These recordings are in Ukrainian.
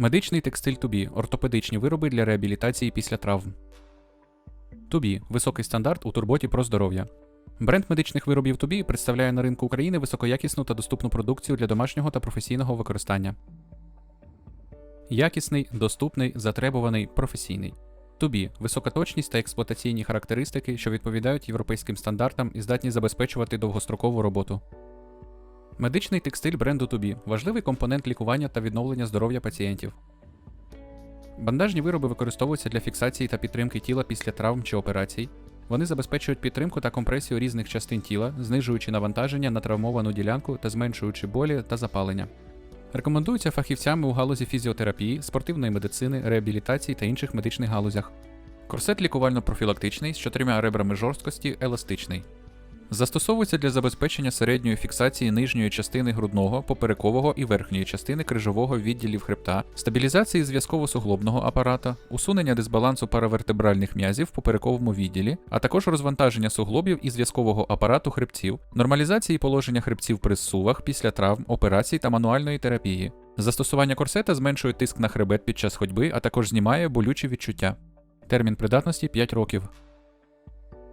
Медичний текстиль Тубі ортопедичні вироби для реабілітації після травм. Тубі високий стандарт у турботі про здоров'я. Бренд медичних виробів Тубі представляє на ринку України високоякісну та доступну продукцію для домашнього та професійного використання. Якісний, доступний, затребуваний, професійний. Тубі висока точність та експлуатаційні характеристики, що відповідають європейським стандартам і здатні забезпечувати довгострокову роботу. Медичний текстиль бренду Тубі важливий компонент лікування та відновлення здоров'я пацієнтів. Бандажні вироби використовуються для фіксації та підтримки тіла після травм чи операцій. Вони забезпечують підтримку та компресію різних частин тіла, знижуючи навантаження на травмовану ділянку та зменшуючи болі та запалення. Рекомендуються фахівцями у галузі фізіотерапії, спортивної медицини, реабілітації та інших медичних галузях. Корсет лікувально-профілактичний з чотирма ребрами жорсткості, еластичний. Застосовується для забезпечення середньої фіксації нижньої частини грудного, поперекового і верхньої частини крижового відділів хребта, стабілізації зв'язково-суглобного апарата, усунення дисбалансу паравертебральних м'язів в поперековому відділі, а також розвантаження суглобів і зв'язкового апарату хребців, нормалізації положення хребців при зсувах після травм, операцій та мануальної терапії. Застосування корсета зменшує тиск на хребет під час ходьби, а також знімає болючі відчуття. Термін придатності 5 років.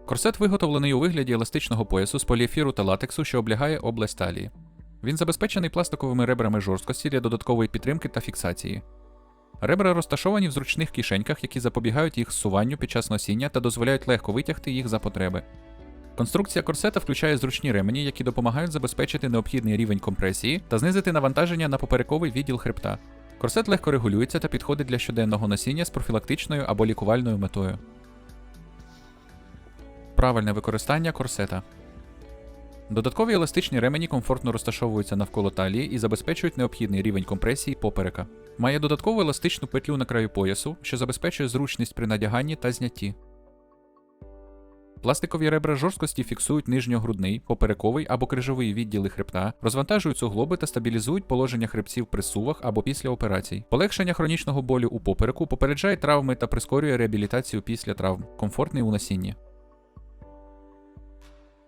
Корсет виготовлений у вигляді еластичного поясу з поліефіру та латексу, що облягає область талії. Він забезпечений пластиковими ребрами жорсткості для додаткової підтримки та фіксації. Ребра розташовані в зручних кишеньках, які запобігають їх зсуванню під час носіння та дозволяють легко витягти їх за потреби. Конструкція корсета включає зручні ремені, які допомагають забезпечити необхідний рівень компресії та знизити навантаження на поперековий відділ хребта. Корсет легко регулюється та підходить для щоденного носіння з профілактичною або лікувальною метою. Правильне використання корсета. Додаткові еластичні ремені комфортно розташовуються навколо талії і забезпечують необхідний рівень компресії поперека. Має додаткову еластичну петлю на краю поясу, що забезпечує зручність при надяганні та знятті. Пластикові ребра жорсткості фіксують нижньогрудний, поперековий або крижовий відділи хребта, розвантажують суглоби та стабілізують положення хребців при сувах або після операцій. Полегшення хронічного болю у попереку попереджає травми та прискорює реабілітацію після травм, комфортний у носінні.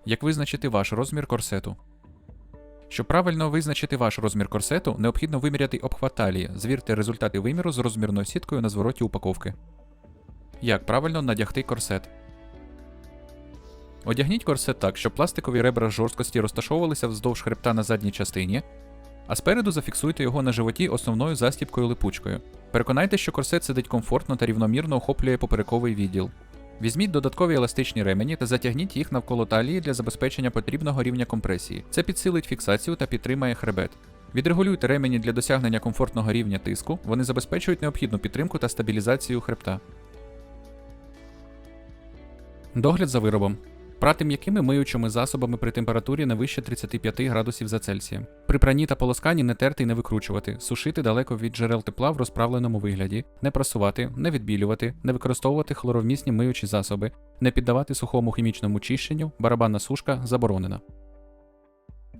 Як визначити ваш розмір корсету? Щоб правильно визначити ваш розмір корсету, необхідно виміряти обхват талії. Звірте результати виміру з розмірною сіткою на звороті упаковки. Як правильно надягти корсет? Одягніть корсет так, щоб пластикові ребра жорсткості розташовувалися вздовж хребта на задній частині, а спереду зафіксуйте його на животі основною застібкою липучкою. Переконайте, що корсет сидить комфортно та рівномірно охоплює поперековий відділ. Візьміть додаткові еластичні ремені та затягніть їх навколо талії для забезпечення потрібного рівня компресії. Це підсилить фіксацію та підтримає хребет. Відрегулюйте ремені для досягнення комфортного рівня тиску, вони забезпечують необхідну підтримку та стабілізацію хребта. Догляд за виробом. Прати м'якими миючими засобами при температурі не вище 35 градусів за Цельсієм. При пранні та полосканні не терти і не викручувати, сушити далеко від джерел тепла в розправленому вигляді, не прасувати, не відбілювати, не використовувати хлоровмісні миючі засоби, не піддавати сухому хімічному чищенню, барабанна сушка заборонена.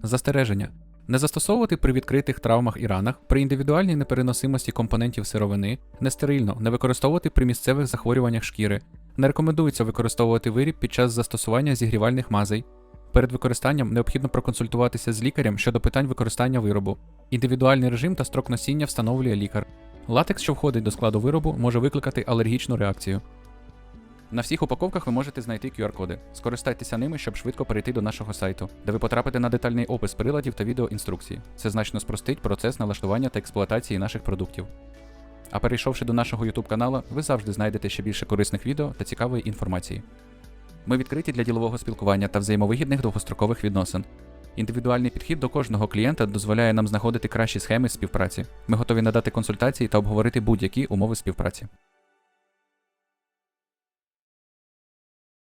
Застереження. Не застосовувати при відкритих травмах і ранах, при індивідуальній непереносимості компонентів сировини, нестерильно, не використовувати при місцевих захворюваннях шкіри, не рекомендується використовувати виріб під час застосування зігрівальних мазей. Перед використанням необхідно проконсультуватися з лікарем щодо питань використання виробу. Індивідуальний режим та строк носіння встановлює лікар. Латекс, що входить до складу виробу, може викликати алергічну реакцію. На всіх упаковках ви можете знайти QR-коди. Скористайтеся ними, щоб швидко перейти до нашого сайту, де ви потрапите на детальний опис приладів та відеоінструкції. Це значно спростить процес налаштування та експлуатації наших продуктів. А перейшовши до нашого YouTube каналу, ви завжди знайдете ще більше корисних відео та цікавої інформації. Ми відкриті для ділового спілкування та взаємовигідних довгострокових відносин. Індивідуальний підхід до кожного клієнта дозволяє нам знаходити кращі схеми співпраці. Ми готові надати консультації та обговорити будь-які умови співпраці.